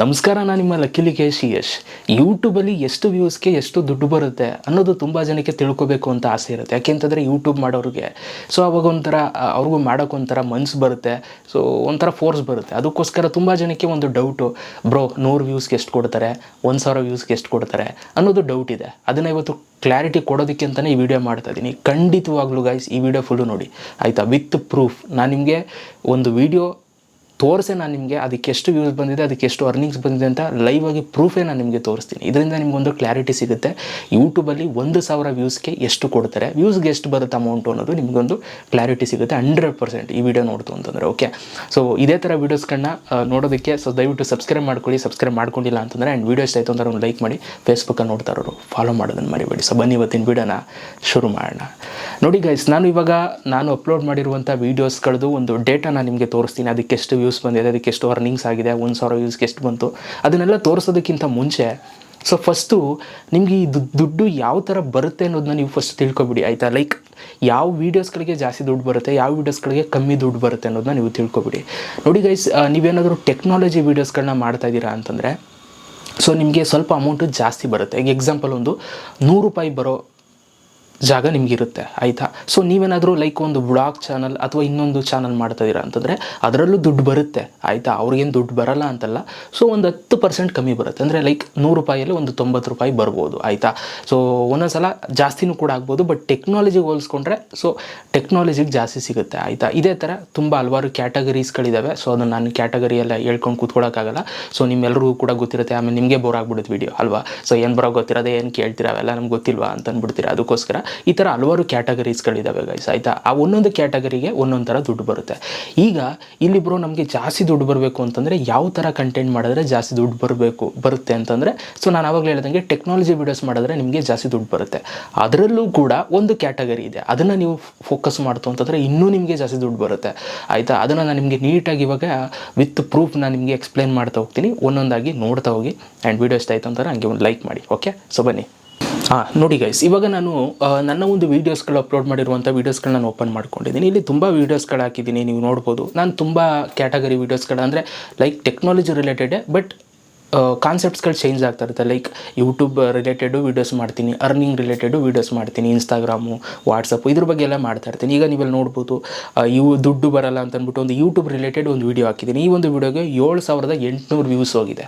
ನಮಸ್ಕಾರ ನಾನು ನಿಮ್ಮ ಲಕ್ಕಿಲಿ ಕೆ ಸಿ ಯಶ್. ಯೂಟ್ಯೂಬಲ್ಲಿ ಎಷ್ಟು ವ್ಯೂಸ್ಗೆ ಎಷ್ಟು ದುಡ್ಡು ಬರುತ್ತೆ ಅನ್ನೋದು ತುಂಬ ಜನಕ್ಕೆ ತಿಳ್ಕೊಬೇಕು ಅಂತ ಆಸೆ ಇರುತ್ತೆ. ಯಾಕೆಂತಂದರೆ ಯೂಟ್ಯೂಬ್ ಮಾಡೋರಿಗೆ. ಸೊ ಅವಾಗ ಒಂಥರ ಅವ್ರಿಗೂ ಮಾಡೋಕೆ ಒಂಥರ ಮನ್ಸು ಬರುತ್ತೆ. ಸೊ ಒಂಥರ ಫೋರ್ಸ್ ಬರುತ್ತೆ. ಅದಕ್ಕೋಸ್ಕರ ತುಂಬ ಜನಕ್ಕೆ ಒಂದು ಡೌಟು ಬ್ರೋ, ನೂರು ವ್ಯೂಸ್ಗೆ ಎಷ್ಟು ಕೊಡ್ತಾರೆ? ಒಂದು ಸಾವಿರ ವ್ಯೂಸ್ಗೆ ಎಷ್ಟು ಕೊಡ್ತಾರೆ? ಅನ್ನೋದು ಡೌಟ್ ಇದೆ. ಅದನ್ನು ಇವತ್ತು ಕ್ಲಾರಿಟಿ ಕೊಡೋದಕ್ಕೆ ಅಂತಲೇ ಈ ವಿಡಿಯೋ ಮಾಡ್ತಾ ಇದ್ದೀನಿ. ಖಂಡಿತವಾಗ್ಲೂ ಗೈಸ್ ಈ ವಿಡಿಯೋ ಫುಲ್ಲು ನೋಡಿ. ಆಯಿತಾ? ವಿತ್ ಪ್ರೂಫ್ ನಾನು ನಿಮಗೆ ಒಂದು ವಿಡಿಯೋ ತೋರಿಸೆ ನಾನು ನಿಮಗೆ ಅದಕ್ಕೆ ಎಷ್ಟು ವ್ಯೂಸ್ ಬಂದಿದೆ, ಅದಕ್ಕೆ ಎಷ್ಟು ಅರ್ನಿಂಗ್ಸ್ ಬಂದಿದೆ ಅಂತ ಲೈವ್ ಆಗಿ ಪ್ರೂಫೇ ನಾನು ನಿಮಗೆ ತೋರಿಸ್ತೀನಿ. ಇದರಿಂದ ನಿಮಗೊಂದು ಕ್ಲಾರಿಟಿ ಸಿಗುತ್ತೆ. ಯೂಟ್ಯೂಬಲ್ಲಿ ಒಂದು ಸಾವಿರ ವ್ಯೂಸ್ಗೆ ಎಷ್ಟು ಕೊಡ್ತಾರೆ ವ್ಯೂಸ್ಗೆ ಎಷ್ಟು ಬರುತ್ತೆ ಅಮೌಂಟು ಅನ್ನೋದು ನಿಮಗೊಂದು ಕ್ಲಾರಿಟಿ ಸಿಗುತ್ತೆ ಹಂಡ್ರೆಡ್ ಪರ್ಸೆಂಟ್ ಈ ವಿಡಿಯೋ ನೋಡ್ತು ಅಂತಂದರೆ ಓಕೆ ಸೊ ಇದೇ ಥರ ವೀಡಿಯೋಸ್ಗಳನ್ನ ನೋಡೋದಕ್ಕೆ ಸೊ ದಯವಿಟ್ಟು ಸಬ್ಸ್ಕ್ರೈಬ್ ಮಾಡ್ಕೊಳ್ಳಿ ಸಬ್ಸ್ಕ್ರೈಬ್ ಮಾಡ್ಕೊಂಡಿಲ್ಲ ಅಂತಂದರೆ ಆ್ಯಂಡ್ ವೀಡಿಯೋ ಇಷ್ಟ ಆಯಿತು ಅಂದ್ರೆ ಒಂದು ಲೈಕ್ ಮಾಡಿ. ಫೇಸ್ಬುಕ್ಕಲ್ಲಿ ನೋಡ್ತಾ ಇರೋರು ಫಾಲೋ ಮಾಡೋದನ್ನು ಮರಿಬೇಡಿ. ಸೊ ಬನ್ನಿ ಇವತ್ತಿನ ವೀಡಿಯೋನ ಶುರು ಮಾಡೋಣ. ನೋಡಿ ಗೈಸ್ ನಾನು ಇವಾಗ, ನಾನು ಅಪ್ಲೋಡ್ ಮಾಡಿರುವಂಥ ವೀಡಿಯೋಸ್ಗಳದ್ದು ಒಂದು ಡೇಟಾ ನಾನು ನಿಮಗೆ ತೋರಿಸ್ತೀನಿ, ಅದಕ್ಕೆ ಎಷ್ಟು ವ್ಯೂಸ್ ಬಂದಿದೆ, ಅದಕ್ಕೆ ಎಷ್ಟು ಅರ್ನಿಂಗ್ಸ್ ಆಗಿದೆ, ಒಂದು ಸಾವಿರ ವ್ಯೂಸ್ಗೆ ಎಷ್ಟು ಬಂತು, ಅದನ್ನೆಲ್ಲ ತೋರಿಸೋದಕ್ಕಿಂತ ಮುಂಚೆ ಸೊ ಫಸ್ಟು ನಿಮಗೆ ಈ ದುಡ್- ದುಡ್ಡು ಯಾವ ಥರ ಬರುತ್ತೆ ಅನ್ನೋದನ್ನ ನೀವು ಫಸ್ಟ್ ತಿಳ್ಕೊಬಿಡಿ, ಆಯಿತಾ? ಲೈಕ್ ಯಾವ ವೀಡಿಯೋಸ್ಗಳಿಗೆ ಜಾಸ್ತಿ ದುಡ್ಡು ಬರುತ್ತೆ, ಯಾವ ವೀಡಿಯೋಸ್ಗಳಿಗೆ ಕಮ್ಮಿ ದುಡ್ಡು ಬರುತ್ತೆ ಅನ್ನೋದನ್ನ ನೀವು ತಿಳ್ಕೊಬಿಡಿ. ನೋಡಿ ಗೈಸ್ ನೀವೇನಾದರೂ ಟೆಕ್ನಾಲಜಿ ವೀಡಿಯೋಸ್ಗಳನ್ನ ಮಾಡ್ತಾ ಇದ್ದೀರಾ ಅಂತಂದರೆ ಸೊ ನಿಮಗೆ ಸ್ವಲ್ಪ ಅಮೌಂಟು ಜಾಸ್ತಿ ಬರುತ್ತೆ. ಈಗ ಎಕ್ಸಾಂಪಲ್ ಒಂದು ನೂರು ರೂಪಾಯಿ ಬರೋ ಜಾಗ ನಿಮಗಿರುತ್ತೆ, ಆಯಿತಾ? ಸೊ ನೀವೇನಾದರೂ ಲೈಕ್ ಒಂದು ಬ್ಲಾಗ್ ಚಾನಲ್ ಅಥವಾ ಇನ್ನೊಂದು ಚಾನಲ್ ಮಾಡ್ತಾ ಇದ್ದೀರಾ ಅಂತಂದರೆ ಅದರಲ್ಲೂ ದುಡ್ಡು ಬರುತ್ತೆ, ಆಯಿತಾ? ಅವ್ರಿಗೇನು ದುಡ್ಡು ಬರಲ್ಲ ಅಂತಲ್ಲ. ಸೊ ಒಂದು ಹತ್ತು ಪರ್ಸೆಂಟ್ ಕಮ್ಮಿ ಬರುತ್ತೆ. ಅಂದರೆ ಲೈಕ್ ನೂರು ರೂಪಾಯಲ್ಲಿ ಒಂದು ತೊಂಬತ್ತು ರೂಪಾಯಿ ಬರ್ಬೋದು, ಆಯಿತಾ? ಸೊ ಒಂದೊಂದು ಸಲ ಜಾಸ್ತಿನೂ ಕೂಡ ಆಗ್ಬೋದು ಬಟ್ ಟೆಕ್ನಾಲಜಿಗೆ ಹೋಲಿಸ್ಕೊಂಡ್ರೆ ಸೊ ಟೆಕ್ನಾಲಜಿಗೆ ಜಾಸ್ತಿ ಸಿಗುತ್ತೆ, ಆಯಿತಾ? ಇದೇ ಥರ ತುಂಬ ಹಲವಾರು ಕ್ಯಾಟಗರೀಸ್ಗಳಿದ್ದಾವೆ ಸೊ ಅದನ್ನು ನಾನು ಕ್ಯಾಟಗರಿ ಎಲ್ಲ ಹೇಳ್ಕೊಂಡು ಕೂತ್ಕೊಳ್ಳೋಕ್ಕಾಗಲ್ಲ ಸೊ ನಿಮ್ಮೆಲ್ಲರಿಗೂ ಕೂಡ ಗೊತ್ತಿರುತ್ತೆ, ಆಮೇಲೆ ನಿಮಗೆ ಬೋರ್ ಆಗ್ಬಿಡುತ್ತೆ ವಿಡಿಯೋ ಅಲ್ವಾ? ಸೊ ಏನು ಬರೋ ಗೊತ್ತಿರೋದೇ ಏನು ಕೇಳ್ತೀರ, ಅವೆಲ್ಲ ನಮ್ಗೆ ಗೊತ್ತಿಲ್ವಾ ಅಂತ ಅಂದ್ಬಿಡ್ತೀರಾ ಅದಕ್ಕೋಸ್ಕರ. ಈ ಥರ ಹಲವಾರು ಕ್ಯಾಟಗರೀಸ್ಗಳಿದ್ದಾವೆ ಗೈಸ್ ಆಯಿತಾ? ಆ ಒಂದೊಂದು ಕ್ಯಾಟಗರಿಗೆ ಒಂದೊಂದು ಥರ ದುಡ್ಡು ಬರುತ್ತೆ. ಈಗ ಇಲ್ಲಿ ಬ್ರೋ ನಮಗೆ ಜಾಸ್ತಿ ದುಡ್ಡು ಬರಬೇಕು ಅಂತಂದರೆ ಯಾವ ಥರ ಕಂಟೆಂಟ್ ಮಾಡಿದ್ರೆ ಜಾಸ್ತಿ ದುಡ್ಡು ಬರಬೇಕು, ಬರುತ್ತೆ ಅಂತಂದರೆ ಸೊ ನಾನು ಆವಾಗಲೇ ಹೇಳ್ದಂಗೆ ಟೆಕ್ನಾಲಜಿ ವೀಡಿಯೋಸ್ ಮಾಡಿದ್ರೆ ನಿಮಗೆ ಜಾಸ್ತಿ ದುಡ್ಡು ಬರುತ್ತೆ. ಅದರಲ್ಲೂ ಕೂಡ ಒಂದು ಕ್ಯಾಟಗರಿ ಇದೆ. ಅದನ್ನು ನೀವು ಫೋಕಸ್ ಮಾಡ್ತು ಅಂತಂದರೆ ಇನ್ನೂ ನಿಮಗೆ ಜಾಸ್ತಿ ದುಡ್ಡು ಬರುತ್ತೆ. ಆಯಿತಾ? ಅದನ್ನು ನಾನು ನಿಮಗೆ ನೀಟಾಗಿ ಇವಾಗ ವಿತ್ ಪ್ರೂಫ್ ನಾನು ನಿಮಗೆ ಎಕ್ಸ್ಪ್ಲೇನ್ ಮಾಡ್ತಾ ಹೋಗ್ತೀನಿ. ಒಂದೊಂದಾಗಿ ನೋಡ್ತಾ ಹೋಗಿ. ಆ್ಯಂಡ್ ವೀಡಿಯೋ ಇಷ್ಟ ಆಯಿತು ಹಂಗೆ ಒಂದು ಲೈಕ್ ಮಾಡಿ ಓಕೆ ಸೊ ಬನ್ನಿ. ಹಾಂ ನೋಡಿ ಗೈಸ್ ಇವಾಗ ನಾನು ನನ್ನ ಒಂದು ವೀಡಿಯೋಸ್ಗಳು ಅಪ್ಲೋಡ್ ಮಾಡಿರುವಂಥ ವೀಡಿಯೋಸ್ಗಳನ್ನ ನಾನು ಓಪನ್ ಮಾಡ್ಕೊಂಡಿದ್ದೀನಿ. ಇಲ್ಲಿ ತುಂಬ ವೀಡಿಯೋಸ್ಗಳು ಹಾಕಿದ್ದೀನಿ, ನೀವು ನೋಡ್ಬೋದು. ನಾನು ತುಂಬ ಕ್ಯಾಟಗರಿ ವೀಡಿಯೋಸ್ಗಳು ಅಂದರೆ ಲೈಕ್ ಟೆಕ್ನಾಲಜಿ ರಿಲೇಟೆಡ್ ಬಟ್ ಕಾನ್ಸೆಪ್ಟ್ಸ್ಗಳು ಚೇಂಜ್ ಆಗ್ತಾ ಇರುತ್ತೆ. ಲೈಕ್ ಯೂಟ್ಯೂಬ್ ರಿಲೇಟೆಡು ವೀಡಿಯೋಸ್ ಮಾಡ್ತೀನಿ ಅರ್ನಿಂಗ್ ರಿಲೇಟೆಡು ವೀಡಿಯೋಸ್ ಮಾಡ್ತೀನಿ ಇನ್ಸ್ಟಾಗ್ರಾಮು ವಾಟ್ಸಪ್ಪು ಇದ್ರ ಬಗ್ಗೆ ಎಲ್ಲ ಮಾಡ್ತಾ ಇರ್ತೀನಿ. ಈಗ ನೀವೆಲ್ಲ ನೋಡ್ಬೋದು ಇವು ದುಡ್ಡು ಬರಲ್ಲ ಅಂತ ಅಂದ್ಬಿಟ್ಟು ಒಂದು ಯೂಟ್ಯೂಬ್ ರಿಲೇಟೆಡ್ ಒಂದು ವೀಡಿಯೋ ಹಾಕಿದ್ದೀನಿ. ಈ ಒಂದು ವೀಡಿಯೋಗೆ ಏಳು ಸಾವಿರದ ಎಂಟುನೂರು ವ್ಯೂಸ್ ಹೋಗಿದೆ.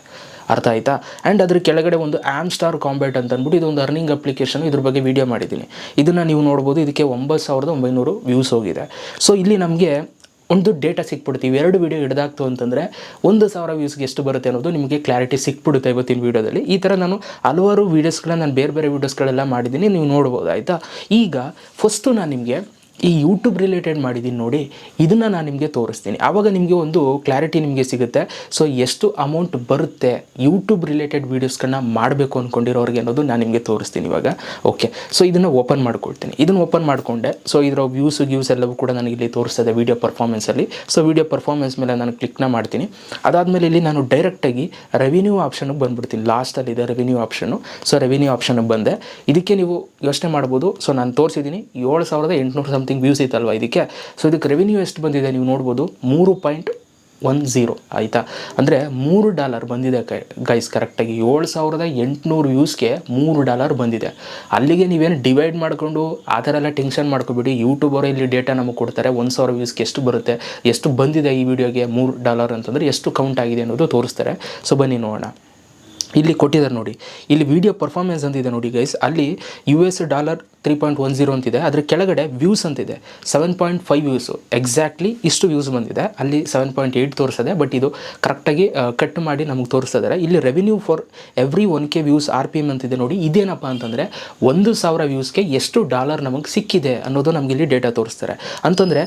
ಅರ್ಥ ಆಯ್ತಾ? ಆ್ಯಂಡ್ ಅದ್ರ ಕೆಳಗಡೆ ಒಂದು ಆ್ಯಮ್ ಸ್ಟಾರ್ ಕಾಂಬ್ಯಾಟ್ ಅಂತ ಅಂದ್ಬಿಟ್ಟು ಇದೊಂದು ಅರ್ನಿಂಗ್ ಅಪ್ಲಿಕೇಶನ್ ಇದ್ರ ಬಗ್ಗೆ ವೀಡಿಯೋ ಮಾಡಿದ್ದೀನಿ. ಇದನ್ನು ನೀವು ನೋಡ್ಬೋದು, ಇದಕ್ಕೆ ಒಂಬತ್ತು ಸಾವಿರದ ಒಂಬೈನೂರು ವ್ಯೂಸ್ ಹೋಗಿದೆ. ಸೊ ಇಲ್ಲಿ ನಮಗೆ ಒಂದು ಡೇಟಾ ಸಿಕ್ಬಿಡ್ತೀವಿ. ಎರಡು ವೀಡಿಯೋ ಹಿಡ್ದಾಗ್ತು ಅಂತಂದರೆ ಒಂದು ಸಾವಿರ ವ್ಯೂಸ್ಗೆ ಎಷ್ಟು ಬರುತ್ತೆ ಅನ್ನೋದು ನಿಮಗೆ ಕ್ಲಾರಿಟಿ ಸಿಕ್ಬಿಡುತ್ತೆ ಇವತ್ತಿನ ವೀಡಿಯೋದಲ್ಲಿ ಈ ಥರ ನಾನು ಹಲವಾರು ವೀಡಿಯೋಸ್ಗಳನ್ನ ನಾನು ಬೇರೆ ಬೇರೆ ವೀಡಿಯೋಸ್ಗಳೆಲ್ಲ ಮಾಡಿದ್ದೀನಿ. ನೀವು ನೋಡ್ಬೋದು, ಆಯಿತಾ? ಈಗ ಫಸ್ಟು ನಾನು ನಿಮಗೆ ಈ ಯೂಟ್ಯೂಬ್ ರಿಲೇಟೆಡ್ ಮಾಡಿದ್ದೀನಿ ನೋಡಿ, ಇದನ್ನು ನಾನು ನಿಮಗೆ ತೋರಿಸ್ತೀನಿ. ಆವಾಗ ನಿಮಗೆ ಒಂದು ಕ್ಲಾರಿಟಿ ನಿಮಗೆ ಸಿಗುತ್ತೆ. ಸೊ ಎಷ್ಟು ಅಮೌಂಟ್ ಬರುತ್ತೆ ಯೂಟ್ಯೂಬ್ ರಿಲೇಟೆಡ್ ವೀಡಿಯೋಸ್ಗಳನ್ನ ಮಾಡಬೇಕು ಅಂದ್ಕೊಂಡಿರೋರಿಗೆ ಅನ್ನೋದು ನಾನು ನಿಮಗೆ ತೋರಿಸ್ತೀನಿ ಇವಾಗ. ಓಕೆ ಸೊ ಇದನ್ನು ಓಪನ್ ಮಾಡ್ಕೊಳ್ತೀನಿ ಇದನ್ನು ಓಪನ್ ಮಾಡಿಕೊಂಡೆ. ಸೊ ಇದರ ವ್ಯೂಸ್ ಗ್ಯೂಸ್ ಎಲ್ಲವೂ ಕೂಡ ನನಗೆ ಇಲ್ಲಿ ತೋರಿಸ್ತದೆ ವೀಡಿಯೋ ಪರ್ಫಾರ್ಮೆನ್ಸಲ್ಲಿ ಸೊ ವೀಡಿಯೋ ಪರ್ಫಾರ್ಮೆನ್ಸ್ ಮೇಲೆ ನಾನು ಕ್ಲಿಕ್ನ ಮಾಡ್ತೀನಿ. ಅದಾದಮೇಲೆ ಇಲ್ಲಿ ನಾನು ಡೈರೆಕ್ಟಾಗಿ ರೆವಿನ್ಯೂ ಆಪ್ಷನ್ಗೆ ಬಂದ್ಬಿಡ್ತೀನಿ. ಲಾಸ್ಟಲ್ಲಿ ಇದೆ ರೆವಿನ್ಯೂ ಆಪ್ಷನ್ನು ಸೊ ರೆವಿನ್ಯೂ ಆಪ್ಷನ್ಗೆ ಬಂದೆ. ಇದಕ್ಕೆ ನೀವು ಯೋಚನೆ ಮಾಡ್ಬೋದು. ಸೊ ನಾನು ತೋರಿಸಿದ್ದೀನಿ ಏಳು ಸಾವಿರದ ಎಂಟುನೂರು ಸಮಥಿಂಗ್ ವ್ಯೂಸ್ ಇತ್ತಲ್ವ ಇದಕ್ಕೆ? ಸೊ ಇದಕ್ಕೆ ರೆವಿನ್ಯೂ ಎಷ್ಟು ಬಂದಿದೆ ನೀವು ನೋಡ್ಬೋದು? ಮೂರು ಪಾಯಿಂಟ್ ಒನ್ ಝೀರೋ ಆಯಿತಾ? ಅಂದರೆ ಮೂರು ಡಾಲರ್ ಬಂದಿದೆ ಗೈಸ್ ಕರೆಕ್ಟಾಗಿ ಏಳು ಸಾವಿರದ ಎಂಟುನೂರು ವ್ಯೂಸ್ಗೆ ಮೂರು ಡಾಲರ್ ಬಂದಿದೆ. ಅಲ್ಲಿಗೆ ನೀವೇನು ಡಿವೈಡ್ ಮಾಡಿಕೊಂಡು ಆ ಥರ ಎಲ್ಲ ಟೆನ್ಷನ್ ಮಾಡ್ಕೊಬಿಡಿ. ಯೂಟ್ಯೂಬರು ಇಲ್ಲಿ ಡೇಟಾ ನಮಗೆ ಕೊಡ್ತಾರೆ. ಒಂದು ಸಾವಿರ ವ್ಯೂಸ್ಗೆ ಎಷ್ಟು ಬರುತ್ತೆ? ಎಷ್ಟು ಬಂದಿದೆ ಈ ವಿಡಿಯೋಗೆ ಮೂರು ಡಾಲರ್ ಅಂತಂದರೆ ಎಷ್ಟು ಕೌಂಟ್ ಆಗಿದೆ ಅನ್ನೋದು ತೋರಿಸ್ತಾರೆ. ಸೊ ಬನ್ನಿ ನೋಡೋಣ. ಇಲ್ಲಿ ಕೊಟ್ಟಿದ್ದಾರೆ ನೋಡಿ. ಇಲ್ಲಿ ವಿಡಿಯೋ ಪರ್ಫಾರ್ಮೆನ್ಸ್ ಅಂತಿದೆ ನೋಡಿ ಗೈಸ್ ಅಲ್ಲಿ U S dollar three point one zero ಅಂತಿದೆ. ಅದರ ಕೆಳಗಡೆ ವ್ಯೂಸ್ ಅಂತಿದೆ. Seven point five views exactly ಇಷ್ಟು ವ್ಯೂಸ್ ಬಂದಿದೆ. ಅಲ್ಲಿ ಸೆವೆನ್ ಪಾಯಿಂಟ್ ಏಯ್ಟ್ ತೋರಿಸಿದೆ. ಬಟ್ ಇದು ಕರೆಕ್ಟಾಗಿ ಕಟ್ ಮಾಡಿ ನಮಗೆ ತೋರಿಸ್ತಿದ್ದಾರೆ. ಇಲ್ಲಿ revenue for every one K views R P M ಅಂತಿದೆ ನೋಡಿ. ಇದೇನಪ್ಪ ಅಂತಂದರೆ ಒಂದು ಸಾವಿರ ವ್ಯೂಸ್ಗೆ ಎಷ್ಟು ಡಾಲರ್ ನಮಗೆ ಸಿಕ್ಕಿದೆ ಅನ್ನೋದು ನಮಗೆ ಇಲ್ಲಿ ಡೇಟಾ ತೋರಿಸ್ತಾರೆ. ಅಂತಂದರೆ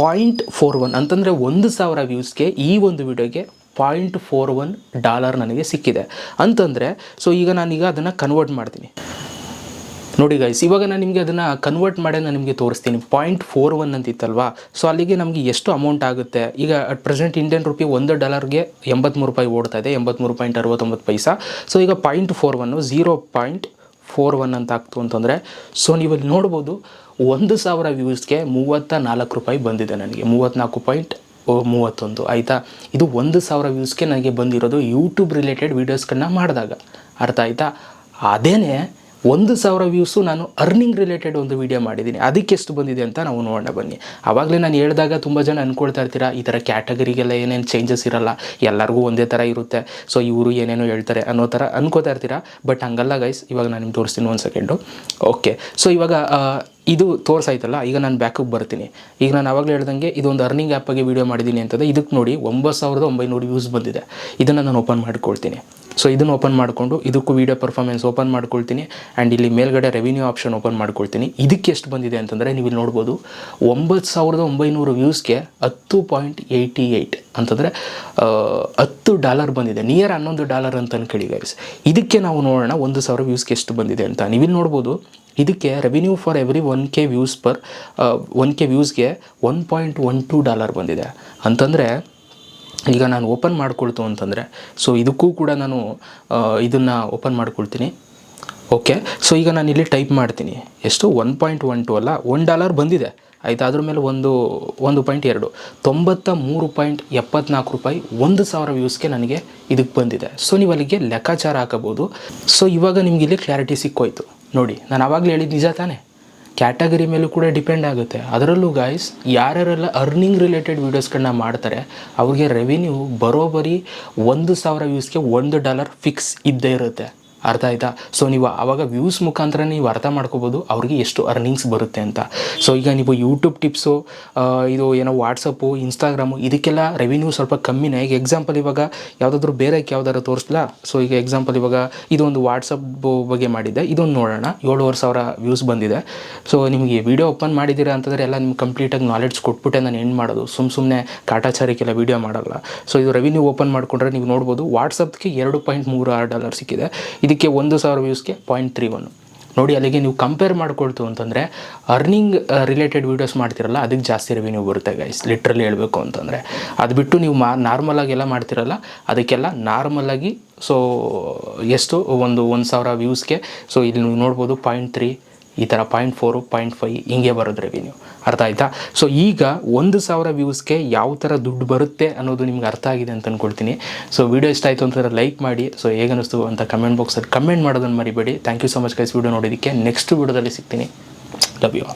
ಪಾಯಿಂಟ್ ಫೋರ್ ಒನ್ ಅಂತಂದರೆ ಒಂದು ಸಾವಿರ ವ್ಯೂಸ್ಗೆ ಈ ಒಂದು ವಿಡಿಯೋಗೆ ಪಾಯಿಂಟ್ ಫೋರ್ ಒನ್ ಡಾಲರ್ ನನಗೆ ಸಿಕ್ಕಿದೆ. ಅಂತಂದರೆ ಸೊ ಈಗ ನಾನೀಗ ಅದನ್ನು ಕನ್ವರ್ಟ್ ಮಾಡ್ತೀನಿ. ನೋಡಿ ಗೈಸ್ ಇವಾಗ ನಾನು ನಿಮಗೆ ಅದನ್ನು ಕನ್ವರ್ಟ್ ಮಾಡಿ ನಾನು ನಿಮಗೆ ತೋರಿಸ್ತೀನಿ. ಪಾಯಿಂಟ್ ಫೋರ್ ಒನ್ ಅಂತಿತ್ತಲ್ವಾ? ಸೊ ಅಲ್ಲಿಗೆ ನಮಗೆ ಎಷ್ಟು ಅಮೌಂಟ್ ಆಗುತ್ತೆ? ಈಗ ಅಟ್ ಪ್ರೆಸೆಂಟ್ ಇಂಡಿಯನ್ ರುಪಿ ಒಂದು ಡಾಲರ್ಗೆ ಎಂಬತ್ತ್ಮೂರು ರೂಪಾಯಿ ಓಡ್ತಾ ಇದೆ ಎಂಬತ್ತ್ಮೂರು ಪಾಯಿಂಟ್ ಅರವತ್ತೊಂಬತ್ತು ಪೈಸಾ. ಸೊ ಈಗ point four one zero point four one ಅಂತ ಆಗ್ತು ಅಂತಂದರೆ ಸೊ ನೀವು ಇಲ್ಲಿ ನೋಡ್ಬೋದು, ಒಂದು ಸಾವಿರ ವ್ಯೂಸ್ಗೆ ಮೂವತ್ತ ನಾಲ್ಕು ರೂಪಾಯಿ ಬಂದಿದೆ ನನಗೆ. ಮೂವತ್ತ್ನಾಲ್ಕು ಪಾಯಿಂಟ್ ಮೂವತ್ತೊಂದು. ಆಯಿತಾ? ಇದು ಒಂದು ಸಾವಿರ ವ್ಯೂಸ್ಗೆ ನನಗೆ ಬಂದಿರೋದು ಯೂಟ್ಯೂಬ್ ರಿಲೇಟೆಡ್ ವೀಡಿಯೋಸ್ಗಳನ್ನ ಮಾಡಿದಾಗ. ಅರ್ಥ ಆಯಿತಾ? ಅದೇನೇ, ಒಂದು ಸಾವಿರ ವ್ಯೂಸು ನಾನು ಅರ್ನಿಂಗ್ ರಿಲೇಟೆಡ್ ಒಂದು ವೀಡಿಯೋ ಮಾಡಿದ್ದೀನಿ. ಅದಕ್ಕೆ ಎಷ್ಟು ಬಂದಿದೆ ಅಂತ ನಾವು ನೋಡೋಣ ಬನ್ನಿ. ಆವಾಗಲೇ ನಾನು ಹೇಳಿದಾಗ ತುಂಬ ಜನ ಅಂದ್ಕೊಳ್ತಾ ಇರ್ತೀರಾ, ಈ ಥರ ಕ್ಯಾಟಗರಿಗೆಲ್ಲ ಏನೇನು ಚೇಂಜಸ್ ಇರಲ್ಲ, ಎಲ್ಲರಿಗೂ ಒಂದೇ ಥರ ಇರುತ್ತೆ. ಸೊ ಇವರು ಏನೇನೋ ಹೇಳ್ತಾರೆ ಅನ್ನೋ ಥರ ಅನ್ಕೋತಾ ಇರ್ತೀರಾ? ಬಟ್ ಹಂಗಲ್ಲ ಗೈಸ್ ಇವಾಗ ನಾನು ನಿಮ್ಗೆ ತೋರಿಸ್ತೀನಿ ಒಂದು ಸೆಕೆಂಡು ಓಕೆ ಸೊ ಇವಾಗ ಇದು ತೋರ್ಸಾಯ್ತಲ್ಲ, ಈಗ ನಾನು ಬ್ಯಾಕಪ್ ಬರ್ತೀನಿ. ಈಗ ನಾನು ಆವಾಗಲೇ ಹೇಳ್ದಂಗೆ ಇದೊಂದು ಅರ್ನಿಂಗ್ ಆ್ಯಪಾಗಿ ವೀಡಿಯೋ ಮಾಡಿದ್ದೀನಿ ಅಂತಂದರೆ ಇದಕ್ಕೆ ನೋಡಿ ಒಂಬತ್ತು ಸಾವಿರದ ಒಂಬೈನೂರು ವ್ಯೂಸ್ ಬಂದಿದೆ. ಇದನ್ನು ನಾನು ಓಪನ್ ಮಾಡ್ಕೊಳ್ತೀನಿ. ಸೊ ಇದನ್ನು ಓಪನ್ ಮಾಡಿಕೊಂಡು ಇದಕ್ಕೂ ವೀಡಿಯೋ ಪರ್ಫಾರ್ಮೆನ್ಸ್ ಓಪನ್ ಮಾಡ್ಕೊಳ್ತೀನಿ ಆ್ಯಂಡ್ ಇಲ್ಲಿ ಮೇಲ್ಗಡೆ ರೆವಿನ್ಯೂ ಆಪ್ಷನ್ ಓಪನ್ ಮಾಡ್ಕೊಳ್ತೀನಿ. ಇದಕ್ಕೆ ಎಷ್ಟು ಬಂದಿದೆ ಅಂತಂದರೆ ನೀವು ಇಲ್ಲಿ ನೋಡ್ಬೋದು ಒಂಬತ್ತು ಸಾವಿರದ ಒಂಬೈನೂರು ವ್ಯೂಸ್ಗೆ ಹತ್ತು ಪಾಯಿಂಟ್ ಏಯ್ಟಿ ಏಯ್ಟ್ ಅಂತಂದರೆ ಹತ್ತು ಡಾಲರ್ ಬಂದಿದೆ. ನಿಯರ್ ಹನ್ನೊಂದು ಡಾಲರ್ ಅಂತ ಅನ್ಕೊಳ್ಳಿ ಗೈಸ್ ಇದಕ್ಕೆ ನಾವು ನೋಡೋಣ ಒಂದು ಸಾವಿರ ವ್ಯೂಸ್ಗೆ ಎಷ್ಟು ಬಂದಿದೆ ಅಂತ. ನೀವಿಲ್ಲಿ ನೋಡ್ಬೋದು ಇದಕ್ಕೆ revenue for every one K views per one K ವ್ಯೂಸ್ಗೆ one point one two dollar ಬಂದಿದೆ. ಅಂತಂದರೆ, ಈಗ ನಾನು ಓಪನ್ ಮಾಡ್ಕೊಳ್ತು ಅಂತಂದರೆ ಸೊ ಇದಕ್ಕೂ ಕೂಡ ನಾನು ಇದನ್ನು ಓಪನ್ ಮಾಡ್ಕೊಳ್ತೀನಿ. ಓಕೆ ಸೊ ಈಗ ನಾನು ಇಲ್ಲಿ ಟೈಪ್ ಮಾಡ್ತೀನಿ. ಎಷ್ಟು? ಒನ್ ಪಾಯಿಂಟ್ ಒನ್ ಟು ಅಲ್ಲ? ಒನ್ ಡಾಲರ್ ಬಂದಿದೆ. ಆಯಿತು? ಅದ್ರ ಮೇಲೆ ಒಂದು ಒಂದು ಪಾಯಿಂಟ್ ಎರಡು. ತೊಂಬತ್ತ ಮೂರು ಪಾಯಿಂಟ್ ಎಪ್ಪತ್ನಾಲ್ಕು ರೂಪಾಯಿ ಒಂದು ಸಾವಿರ ವ್ಯೂಸ್ಗೆ ನನಗೆ ಇದಕ್ಕೆ ಬಂದಿದೆ. ಸೊ ನೀವು ಅಲ್ಲಿಗೆ ಲೆಕ್ಕಾಚಾರ ಹಾಕಬೋದು ಸೊ ಇವಾಗ ನಿಮಗೆ ಇಲ್ಲಿ ಕ್ಲಾರಿಟಿ ಸಿಕ್ಕೋಯ್ತು. ನೋಡಿ, ನಾನು ಆವಾಗಲೇ ಹೇಳಿದ್ದು ನಿಜ ತಾನೇ? ಕ್ಯಾಟಗರಿ ಮೇಲೂ ಕೂಡ ಡಿಪೆಂಡ್ ಆಗುತ್ತೆ. ಅದರಲ್ಲೂ ಗಾಯ್ಸ್ ಯಾರ್ಯಾರೆಲ್ಲ ಅರ್ನಿಂಗ್ ರಿಲೇಟೆಡ್ ವೀಡಿಯೋಸ್ಗಳನ್ನ ಮಾಡ್ತಾರೆ, ಅವ್ರಿಗೆ ರೆವಿನ್ಯೂ ಬರೋಬರಿ ಒಂದು ಸಾವಿರ ವ್ಯೂಸ್ಗೆ ಒಂದು ಡಾಲರ್ ಫಿಕ್ಸ್ ಇದ್ದೇ ಇರುತ್ತೆ. ಅರ್ಥ ಆಯ್ತಾ? ಸೊ ನೀವು ಆವಾಗ ವ್ಯೂಸ್ ಮುಖಾಂತರ ನೀವು ಅರ್ಥ ಮಾಡ್ಕೋಬೋದು ಅವ್ರಿಗೆ ಎಷ್ಟು ಅರ್ನಿಂಗ್ಸ್ ಬರುತ್ತೆ ಅಂತ. ಸೊ ಈಗ ನೀವು ಯೂಟ್ಯೂಬ್ ಟಿಪ್ಸು ಇದು ಏನೋ ವಾಟ್ಸಪ್ಪು ಇನ್ಸ್ಟಾಗ್ರಾಮು ಇದಕ್ಕೆಲ್ಲ ರೆವಿನ್ಯೂ ಸ್ವಲ್ಪ ಕಮ್ಮಿನೇ. ಈಗ ಎಕ್ಸಾಂಪಲ್ ಇವಾಗ ಯಾವುದಾದ್ರೂ ಬೇರೆ ಯಾವ್ದಾದ್ರು ತೋರಿಸ್ಲಾ? ಸೊ ಈಗ ಎಕ್ಸಾಂಪಲ್ ಇವಾಗ ಇದೊಂದು ವಾಟ್ಸಪ್ ಬಗ್ಗೆ ಮಾಡಿದ್ದೆ. ಇದೊಂದು ನೋಡೋಣ. ಏಳುವರೆ ಸಾವಿರ ವ್ಯೂಸ್ ಬಂದಿದೆ. ಸೊ ನಿಮಗೆ ವಿಡಿಯೋ ಓಪನ್ ಮಾಡಿದ್ದೀರಾ ಅಂತಂದರೆ ಎಲ್ಲ ನಿಮ್ಗೆ ಕಂಪ್ಲೀಟಾಗಿ ನಾಲೆಡ್ಜ್ ಕೊಟ್ಬಿಟ್ಟೆ ನಾನು ಏನು ಮಾಡೋದು. ಸುಮ್ಮ ಸುಮ್ಮನೆ ಕಾಟಾಚಾರಕ್ಕೆಲ್ಲ ವೀಡಿಯೋ ಮಾಡಲ್ಲ. ಸೊ ಇದು ರೆವಿನ್ಯೂ ಓಪನ್ ಮಾಡಿಕೊಂಡ್ರೆ ನೀವು ನೋಡ್ಬೋದು. ವಾಟ್ಸಪ್ಗೆ ಎರಡು ಪಾಯಿಂಟ್ ಮೂರು ಆರು ಡಾಲರ್ ಸಿಕ್ಕಿದೆ. ಇದಕ್ಕೆ ಒಂದು ಸಾವಿರ ವ್ಯೂಸ್ಗೆ ಪಾಯಿಂಟ್ ತ್ರೀ ಒನ್ ನೋಡಿ, ಅಲ್ಲಿಗೆ ನೀವು ಕಂಪೇರ್ ಮಾಡ್ಕೊಳ್ತು ಅಂತಂದರೆ ಅರ್ನಿಂಗ್ ರಿಲೇಟೆಡ್ ವೀಡಿಯೋಸ್ ಮಾಡ್ತಿರಲ್ಲ, ಅದಕ್ಕೆ ಜಾಸ್ತಿ ರೆವಿನ್ಯೂ ಬರುತ್ತೆ ಗೈಸ್ ಲಿಟ್ರಲಿ ಹೇಳಬೇಕು ಅಂತಂದರೆ. ಅದು ಬಿಟ್ಟು ನೀವು ಮಾ ನಾರ್ಮಲಾಗಿ ಎಲ್ಲ ಮಾಡ್ತಿರಲ್ಲ, ಅದಕ್ಕೆಲ್ಲ ನಾರ್ಮಲಾಗಿ ಸೊ ಎಷ್ಟು? ಒಂದು ಒಂದು ಸಾವಿರ ವ್ಯೂಸ್ಗೆ ಸೊ ಇಲ್ಲಿ ನೀವು ನೋಡ್ಬೋದು ಪಾಯಿಂಟ್ ತ್ರೀ ಈ ಥರ ಪಾಯಿಂಟ್ ಫೋರು ಪಾಯಿಂಟ್ ಫೈವ್ ಹಿಂಗೆ ಬರೋದು ರೆವಿನ್ಯೂ ಅರ್ಥ ಆಯಿತಾ? ಸೊ ಈಗ ಒಂದು ಸಾವಿರ ವ್ಯೂಸ್ಗೆ ಯಾವ ಥರ ದುಡ್ಡು ಬರುತ್ತೆ ಅನ್ನೋದು ನಿಮ್ಗೆ ಅರ್ಥ ಆಗಿದೆ ಅಂತ ಅಂದ್ಕೊಳ್ತೀನಿ ಸೊ ವಿಡಿಯೋ ಇಷ್ಟ ಆಯಿತು ಅಂತಂದ್ರೆ ಲೈಕ್ ಮಾಡಿ. ಸೊ ಹೇಗನ್ನಿಸ್ತು ಅಂತ ಕಮೆಂಟ್ ಬಾಕ್ಸಲ್ಲಿ ಕಮೆಂಟ್ ಮಾಡೋದನ್ನು ಮರಿಬೇಡಿ. Thank you so much guys video ನೋಡೋದಕ್ಕೆ ನೆಕ್ಸ್ಟ್ ವಿಡಿಯೋದಲ್ಲಿ ಸಿಗ್ತೀನಿ. Love you